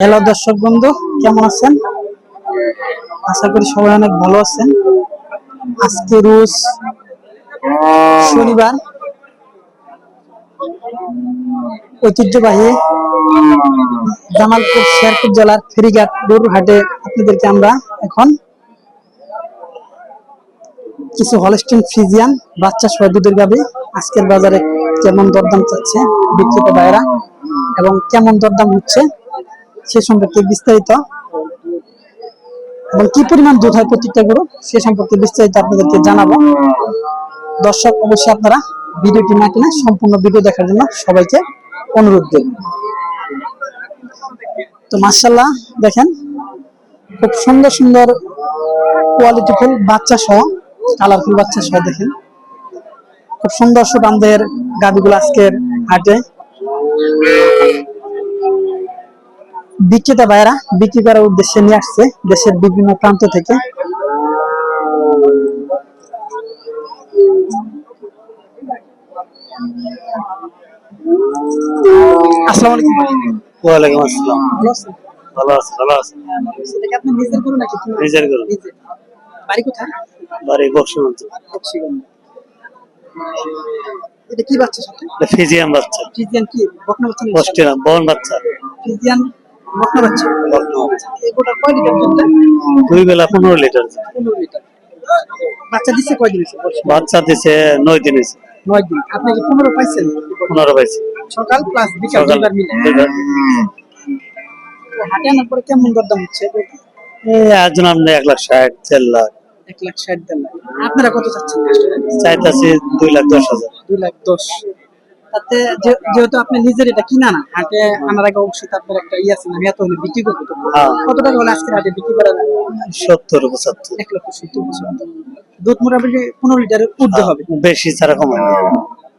Hello দর্শক বন্ধু, কেমন আছেন? আশা করি সবাই অনেক ভালো আছেন। আজকে রোজ শনিবার। ঐতিহ্যবাহী জামালপুর শেরপুর জেলার ফেরিঘাট গরুর হাটে আপনাদেরকে আমরা এখন কিছু হলস্টিন ফ্রিজিয়ান বাচ্চা সহ দুধের গাবে আজকের বাজারে কেমন দরদাম চাচ্ছে বিক্রেতা ভাইরা এবং কেমন দরদাম হচ্ছে সে সম্পর্কে বিস্তারিত। এবং কি পরিমাণ দুধ হয় প্রত্যেকটা গরু, সে সম্পর্কে বিস্তারিত আপনাদেরকে জানাব। দর্শক, অবশ্যই আপনারা ভিডিওটি না কিনে সম্পূর্ণ ভিডিও দেখার জন্য সবাইকে অনুরোধ দেব তো মার্শাল্লাহ দেখেন, খুব সুন্দর সুন্দর কোয়ালিটিফুল বাচ্চা সহ কালারফুল বাচ্চা সহ দেখেন। খুব সুন্দর সুদামদের গাবিগুলো আজকের হাটে। বিক্রেতা ভাইরা বিক্রি করার উদ্দেশ্যে নিয়ে আসছে দেশের বিভিন্ন প্রান্ত থেকে। আসসালামু আলাইকুম। ভাই। ওয়ালাইকুম আসসালাম। ভালো আছেন? ভালো আছে সেটা কি আপনি নিজের গরু নাকি নিজের গরু। বাড়ি কোথায়? বাড়ি বক্সিগঞ্জ। বক্সিগঞ্জ। এটা কি বাচ্চা সাথে বাচ্চা। কি? বকনা বাচ্চা? বন বকনা বাচ্চা বকনা বাচ্চা। কয় লিটার দুধ দুই বেলা পনেরো লিটার। পনেরো লিটার। বাচ্চা দিচ্ছে কয় দিন বাচ্চা দিছে নয় দিন হয়েছে। নয় দিন। আপনি কি পনেরো পাইছেন? পনেরো পাইছে। সকাল প্লাস বিকাল দুইবার মিলে। হাটে আনার পরে কেমন দরদাম হচ্ছে? এই আপনি এক লাখ ষাট চার লাখ। এক লাখ ষাট দেড় লাখ। আপনারা কত চাচ্ছেন চাইতাছি দুই লাখ দশ হাজার। দুই লাখ দশ। তাতে যে- যেহেতু আপনি নিজের এটা কিনা না হাটে আনার আগে অবশ্যই তো আপনার একটা ইয়ে আছে আমি এত হলে বিক্রি করব। হ্যাঁ। কত টাকা হলে আজকের হাটে বিক্রি করা? সত্তর পঁচাত্তর। এক লক্ষ সত্তর বছর দুধ মোটামুটি পনেরো লিটারের উঠতে হবে। বেশি ছাড়া কমায় না।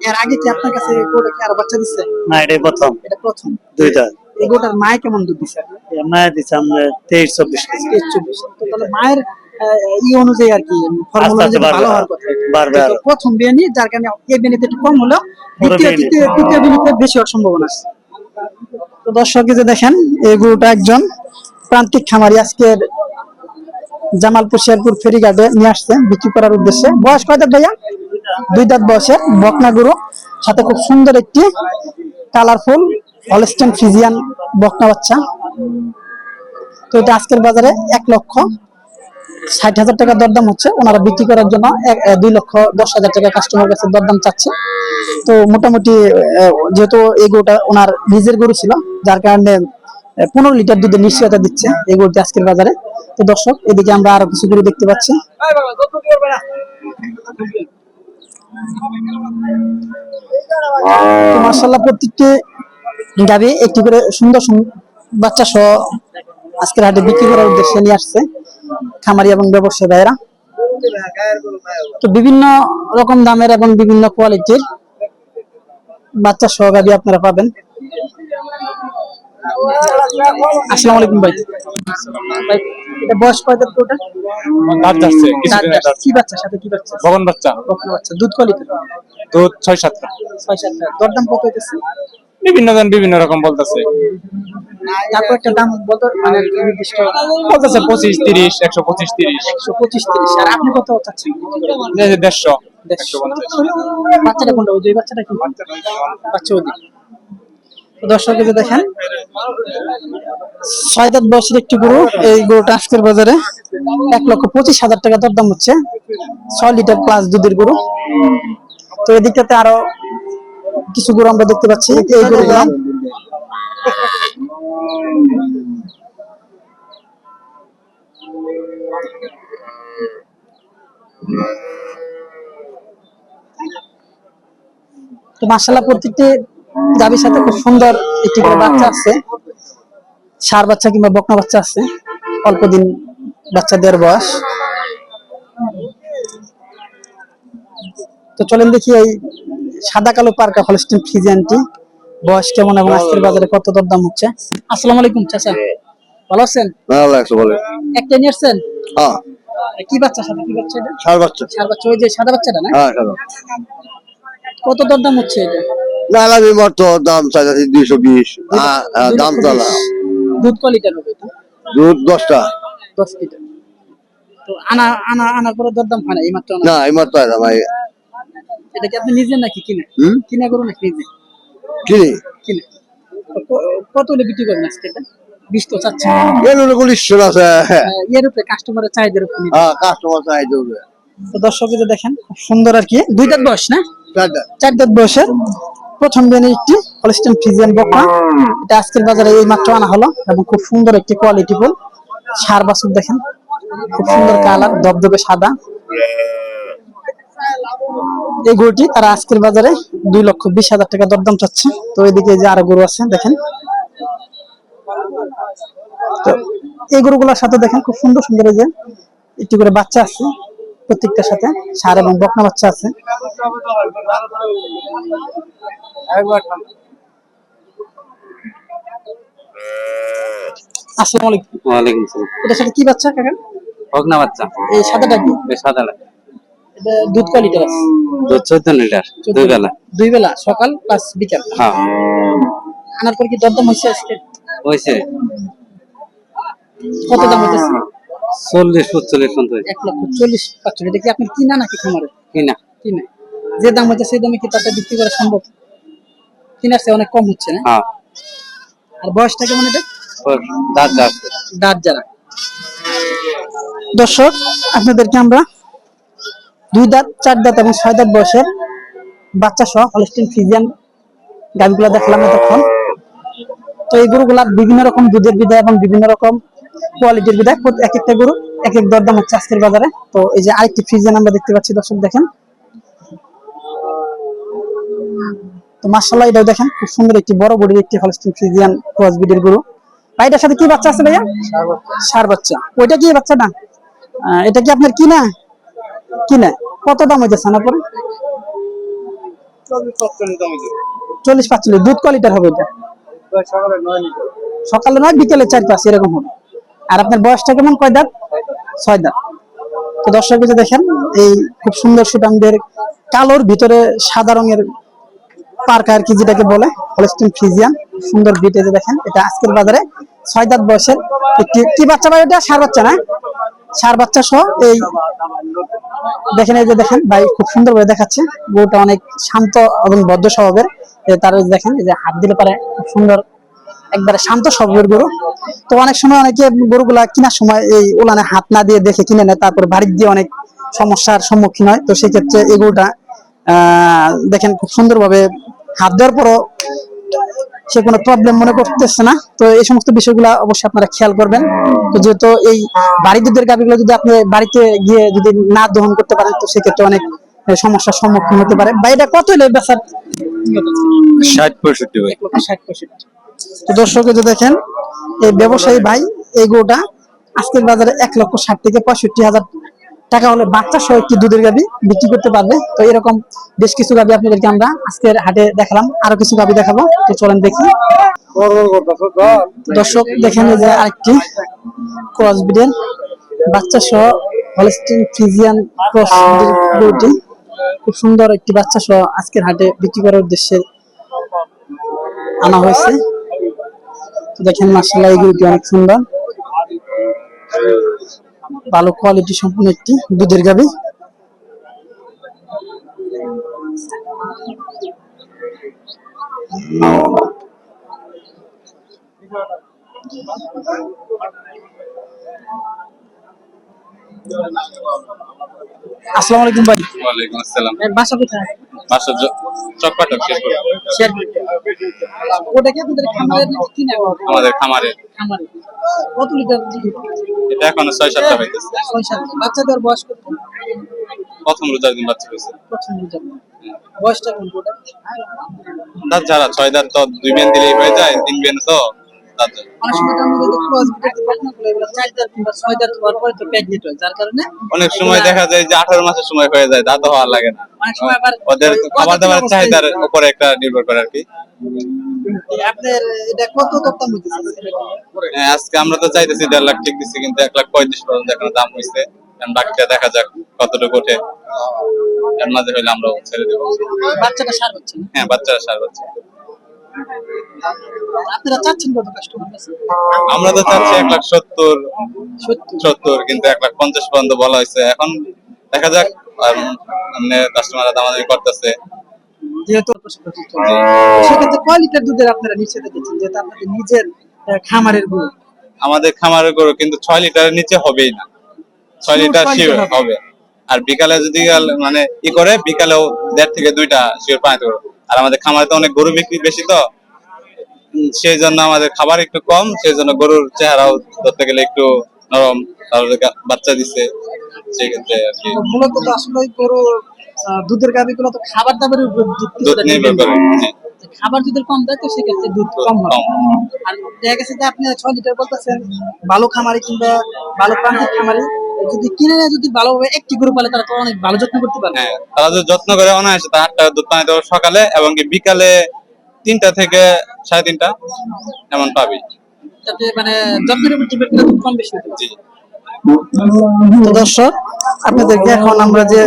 এর আগে কি আপনার কাছে গোটা কি আর বাচ্চা দিচ্ছে না এটাই প্রথম। এটা প্রথম। দুইটা। এই গোটার মায় কেমন দুধ দিচ্ছে এমনি দিচ্ছে আমরা তেইশ চব্বিশ তেইশ চব্বিশ। তাহলে মায়ের ই অনুযায়ী আর কি ফর্মুলা অনুযায়ী ভালো হওয়ার কথা। প্রথম বিয়ে নিয়ে যার কারণে এই বেনিতে একটু কম হলেও দ্বিতীয় তৃতীয় তৃতীয় বিনিতে বেশি হওয়ার সম্ভাবনা আছে। তো দর্শক যে দেখেন এই গরুটা একজন প্রান্তিক খামারি আজকের জামালপুর শেরপুর ফেরিঘাটে নিয়ে আসছে বিক্রি করার উদ্দেশ্যে। বয়স কয় দাঁত ভাইয়া? দুই দাঁত বয়সের বকনা গরু। সাথে খুব সুন্দর একটি কালারফুল হলস্টেন ফিজিয়ান বকনা বাচ্চা। তো এটা আজকের বাজারে এক লক্ষ ষাট হাজার টাকা দরদাম হচ্ছে। ওনারা বিক্রি করার জন্য দুই লক্ষ দশ হাজার টাকা কাস্টমার কাছে দরদাম চাচ্ছে। তো মোটামুটি যেহেতু এই গরুটা ওনার নিজের গরু ছিল, যার কারণে পনেরো লিটার দুধের নিশ্চয়তা দিচ্ছে এই গরুটি আজকের বাজারে। তো দর্শক, এদিকে আমরা আরও কিছু গরু দেখতে পাচ্ছি। মার্শাল্লাহ প্রত্যেকটি গাবি একটি করে সুন্দর বাচ্চা সহ আজকের হাটে বিক্রি করার উদ্দেশ্যে নিয়ে আসছে। খামারি এবং ব্যবসায়ী ভাইয়েরা। তো বিভিন্ন রকম দামের এবং বিভিন্ন কোয়ালিটির বাচ্চা সহ গাবি আপনারা পাবেন। আসসালামু আলাইকুম ভাই। ভাই, এটা বয়স কয় দাঁত ওটা দাঁত যাচ্ছে কিছুদিন দাঁত যাচ্ছে। কি বাচ্চা সাথে কি বাচ্চা? দুধ দরদাম কত হইতেছে? বিভিন্ন জন বিভিন্ন রকম বলতেছে। তারপর একটা দাম বলতো মানে নির্দিষ্ট বলতেছে পঁচিশ তিরিশ একশো পঁচিশ তিরিশ। একশো পঁচিশ তিরিশ। আর আপনি কত চাচ্ছেন? দেড়শো। বাচ্চাটা কোনটা? ওই বাচ্চাটা কি? বাচ্চা ওই দর্শক যে দেখেন। ছয় দাঁত বয়সের একটি গরু। এই গরুটা আজকের বাজারে এক লক্ষ পঁচিশ হাজার টাকা দরদাম হচ্ছে। ছয় লিটার প্লাস দুধের গরু। তো এদিকটাতে আরও কিছু গরু আমরা দেখতে পাচ্ছি। এই গরুগুলো তো মাসাল্লাহ প্রত্যেকটি গাভীর সাথে খুব সুন্দর একটি করে বাচ্চা আছে। সার বাচ্চা কিংবা বকনা বাচ্চা আছে। অল্প দিন বাচ্চা দেড় বয়স। তো চলেন দেখি এই সাদা কালো পার্কা হলস্টিন ফ্রিজিয়ানটি। বয়স কেমন এবং আজকের বাজারে কত দর দাম হচ্ছে? আসসালামু আলাইকুম চাচা। ভালো আছেন? ভালো লাগছে বলে একটা নিয়ে আসছেন? হ্যাঁ। কি বাচ্চা সাথে কি বাচ্চা এটা? সার বাচ্চা। সার বাচ্চা ওই যে সাদা বাচ্চাটা না? হ্যাঁ সাদা। কত দর দাম হচ্ছে এটা? আমি মত দাম চাইছি দুইশো বিশ। দাম দুই লক্ষ চলা। দুধ ক লিটার হবে এটা? দুধ দশটা। দশ লিটার। তো আনা আনা আনার পরে দরদাম হয় না এই মাত্র না এই মাত্র আইলাম এই এটা কি আপনি নিজে নাকি কিনে কিনা করুন নাকি নিজে? কিনি কিনে। কত হলে বিক্রি করবেন আজকে এটা? বিশ তো চাচ্ছে এর আছে? হ্যাঁ এর উপরে কাস্টমারের চাহিদার উপর হ্যাঁ কাস্টমার তো দর্শক যে দেখেন খুব সুন্দর আর কি। দুই দাঁত বয়স না? চার দাঁত। বয়সের। প্রথম দিনে একটি হলস্টেন ফ্রিজিয়ান বকনা। এটা আজকের বাজারে এই মাত্র আনা হলো এবং খুব সুন্দর একটি কোয়ালিটি ফুল। সার বাছুর দেখেন। খুব সুন্দর কালার দবদবে সাদা। এই গরুটি তারা আজকের বাজারে দুই লক্ষ বিশ হাজার টাকা দরদাম চাচ্ছে। তো এদিকে যে আরও গরু আছে দেখেন। তো এই গরুগুলোর সাথে দেখেন খুব সুন্দর সুন্দর যে একটি করে বাচ্চা আছে প্রত্যেকটার সাথে সার এবং বকনা বাচ্চা আছে। আসসালামু আলাইকুম। ওয়ালাইকুম আসসালাম। এটার সাথে কি বাচ্চা কাকা? ভগ্না বাচ্চা। এই সাদাটা কি? বেশ সাদা লাগে এটা দুধ কয় লিটার আছে। দুধ চোদ্দ লিটার দুই বেলা। দুই বেলা সকাল প্লাস বিকাল। হ্যাঁ। আনার পর কি দরদাম হয়েছে আজকে? হয়েছে কত দাম হইতেছে চল্লিশ পঁচল্লিশ পর্যন্ত এক লক্ষ চল্লিশ কি আপনার কিনা নাকি খামারে? কিনা। কিনা। যে দাম হচ্ছে সেই দামে কি তাতে বিক্রি করা সম্ভব? কিনার চেয়ে অনেক কম হচ্ছে না? হ্যাঁ। আর বয়সটা কেমন এটা? দাঁত দাঁত যারা। দর্শক আপনাদেরকে আমরা দুই দাঁত চার দাঁত এবং ছয় দাঁত বয়সের বাচ্চা সহ হলস্টিন ফিজিয়ান গাভিগুলো দেখলাম এতক্ষণ। তো এই গরুগুলা বিভিন্ন রকম দুধের বিদায় এবং বিভিন্ন রকম কোয়ালিটির বিদায়। এক একটা গরু এক এক দরদাম হচ্ছে আজকের বাজারে। তো এই যে আরেকটি ফ্রিজিয়ান আমরা দেখতে পাচ্ছি দর্শক দেখেন। তো মার্শাল্লাহ এটাও দেখেন খুব সুন্দর একটি বড় বডির একটি হলস্টিন ফ্রিজিয়ান ক্রস ব্রিডের গরু। ভাই এটার সাথে কি বাচ্চা আছে ভাইয়া? সার বাচ্চা। ওইটা কি বাচ্চা না? এটা কি আপনার কিনা? কিনা। কত দাম হইতেছে না পরে চল্লিশ পাঁচচল্লিশ। দুধ ক লিটার হবে এটা? সকালে নয়, বিকেলে চার পাঁচ, এরকম হবে। আর আপনার বয়সটা কেমন? কয় দাঁত? ছয় দাঁত। তো দর্শক যে দেখেন, এই খুব সুন্দর সুটামদের কালোর ভিতরে সাদা রঙের পার্ক আর কি যেটাকে বলে হলস্টিন ফ্রিজিয়ান সুন্দর বিটে যে দেখেন, এটা আজকের বাজারে ছয় দাঁত বয়সের। কি বাচ্চা ভাই এটা? সার বাচ্চা না? সার বাচ্চা সহ এই দেখেন এই যে দেখেন, ভাই খুব সুন্দর ভাবে দেখাচ্ছে। গরুটা অনেক শান্ত এবং ভদ্র স্বভাবের। তার দেখেন, এই যে হাত দিলে পারে খুব সুন্দর একবারে শান্ত স্বভাবের গরু। তো অনেক সময় অনেকে গরুগুলা কেনার সময় এই উলানে হাত না দিয়ে দেখে কিনে নেয়, তারপর বাড়ি দিয়ে অনেক সমস্যার সম্মুখীন হয়। তো সেক্ষেত্রে এই গরুটা দেখেন খুব সুন্দরভাবে হাত দেওয়ার পরও সে কোনো প্রবলেম মনে করতেছে না। তো এই সমস্ত বিষয়গুলো অবশ্যই আপনারা খেয়াল করবেন। তো যেহেতু এই বাড়ি দুধের গাভিগুলো যদি আপনি বাড়িতে গিয়ে যদি না দহন করতে পারেন তো সেক্ষেত্রে অনেক সমস্যার সম্মুখীন হতে পারে। বা এটা কত হলে বেচার? ষাট পঁয়ষট্টি ভাই। ষাট পঁয়ষট্টি। তো দর্শক যে দেখেন এই ব্যবসায়ী ভাই এই গোটা আজকের বাজারে এক লক্ষ ষাট থেকে পঁয়ষট্টি হাজার টাকা হলে বাচ্চা সহ একটি দুধের গাবি বিক্রি করতে পারবে। তো এরকম বেশ কিছু গাবি আপনাদেরকে আমরা আজকের হাটে দেখালাম। আরও কিছু গাবি দেখাবো। তো চলেন দেখি। দর্শক, দেখেন যে আরেকটি ক্রস ব্রিডের বাচ্চা সহ হলস্টিন ফ্রিজিয়ান ক্রস গরুটি খুব সুন্দর একটি বাচ্চা সহ আজকের হাটে বিক্রি করার উদ্দেশ্যে আনা হয়েছে। তো দেখেন মার্শাল্লাহ গরুটি অনেক সুন্দর। ভালো কোয়ালিটি সম্পূর্ণ একটি দুধের গাবি আসসালামু আলাইকুম ভাই। ওয়ালাইকুম আসসালাম। এর বাসা কোথায়? বাসা চকপাটক ওটা কি আপনাদের কিনা আমাদের খামারে। খামারে। কত লিটার? এটা এখনও ছয় সাতটা পাইতেছে ছয় সাত। বাচ্চাদের বয়স কত? প্রথম রোজার দিন বাচ্চা হয়েছে প্রথম লিটার বয়সটা কোন দাঁত যারা ছয় দাঁত তো দুই বেন দিলেই হয়ে যায় তিন বেন তো। অনেক সময় যার কারণে অনেক দেখা যায় যে আঠারো মাসের সময় হয়ে যায় দাঁত হওয়ার লাগে না। অনেক সময় আবার ওদের খাবার দাবার চাহিদার উপরে একটা নির্ভর করে আর কি। আপনার এটা কত দরদাম হইতেছে হ্যাঁ, আজকে আমরা তো চাইতেছি দেড় লাখ ঠিক দিচ্ছি কিন্তু এক লাখ পঁয়ত্রিশ পর্যন্ত এখনও দাম হয়েছে বাকিটা দেখা যাক কতটুকু ওঠে। এর মাঝে হইলে আমরা ছেড়ে দেবো। বাচ্চাটা সার হচ্ছে হ্যাঁ বাচ্চারা সার বাচ্চা আপনারা চাচ্ছেন কত কাস্টমার আমরা তো চাচ্ছি এক লাখ সত্তর সত্তর। কিন্তু এক লাখ পঞ্চাশ পর্যন্ত বলা হয়েছে। এখন দেখা যাক কাস্টমাররা দামাদামি করতেছে। যেহেতু সেক্ষেত্রে কয় লিটার দুধের আপনারা নিচে রেখেছেন যেহেতু আপনাদের নিজের খামারের গরু। আমাদের খামারের গরু কিন্তু ছয় লিটারের নিচে হবেই না। ছয় লিটার শিওর হবে। আর বিকালে যদি মানে ই করে বিকালেও দেড় থেকে দুইটা শিওর পানিতে আর আমাদের খামারে তো অনেক গরু বিক্রি বেশি তো। সেই জন্য আমাদের খাবার একটু কম সেই জন্য গরুর চেহারাও ধরতে গেলে একটু নরম তাহলে বাচ্চা দিচ্ছে সেক্ষেত্রে আর কি। মূলত তো আসলে গরু দুধের গাভিগুলো তো খাবার দাবারের উপর দুধ নির্ভর করে করে। জি, যে খাবার যদি কম দেয় তো সেক্ষেত্রে দুধ কম। হবে। আর দেখা গেছে যে আপনি ছয় লিটার বলতেছেন ভালো খামারি কিংবা ভালো প্রান্তিক খামারি যদি কিনে নেয় যদি ভালোভাবে একটি গরু পালে তারা তো অনেক ভালো যত্ন করতে পারে হ্যাঁ তারা যদি যত্ন করে অনায়াসে তা আটটা দুধ পানি দেবো সকালে এবং কি বিকালে তিনটা থেকে সাড়ে তিনটা এমন পাবি। তাতে মানে যত্নের উপর ডিপেন্ড করে কম বেশি হতে পারে। তো দর্শক আপনাদেরকে এখন আমরা যে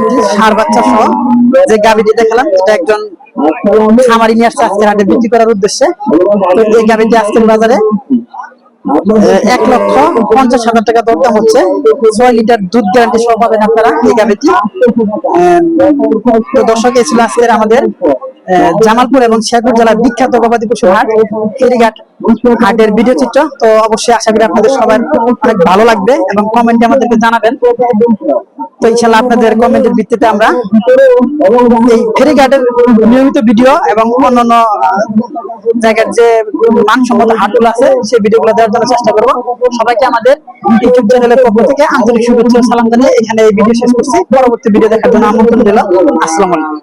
একটি সার বাচ্চা সহ যে গাভিটি দেখালাম এটা একজন খামারি নিয়ে আসছে আজকের হাটে বিক্রি করার উদ্দেশ্যে। তো এই গাভিটি আজকের বাজারে এক লক্ষ পঞ্চাশ হাজার টাকা দরদাম হচ্ছে। ছয় লিটার দুধ গ্যারান্টি সহ পাবেন আপনারা এই তো দর্শক এসেছিল ছিল আজকের আমাদের জামালপুর এবং শেখপুর জেলার বিখ্যাত গবাদি পশু হাট। ফেরিঘাট হাটের ভিডিও চিত্র, তো অবশ্যই আশা করি আপনাদের সবার অনেক ভালো লাগবে এবং কমেন্টে আমাদেরকে জানাবেন। তো ইনশাল্লাহ আপনাদের কমেন্টের ভিত্তিতে আমরা এই ফেরিঘাটের নিয়মিত ভিডিও এবং অন্যান্য জায়গার যে মানসম্মত হাটগুলো আছে, সেই ভিডিওগুলো দেওয়ার জন্য চেষ্টা করব। সবাইকে আমাদের ইউটিউব চ্যানেলের পক্ষ থেকে আন্তরিক শুভেচ্ছা সালাম জানিয়ে এখানে এই ভিডিও শেষ করছি। পরবর্তী ভিডিও দেখার জন্য আমন্ত্রণ দিলাম আসসালামু আলাইকুম।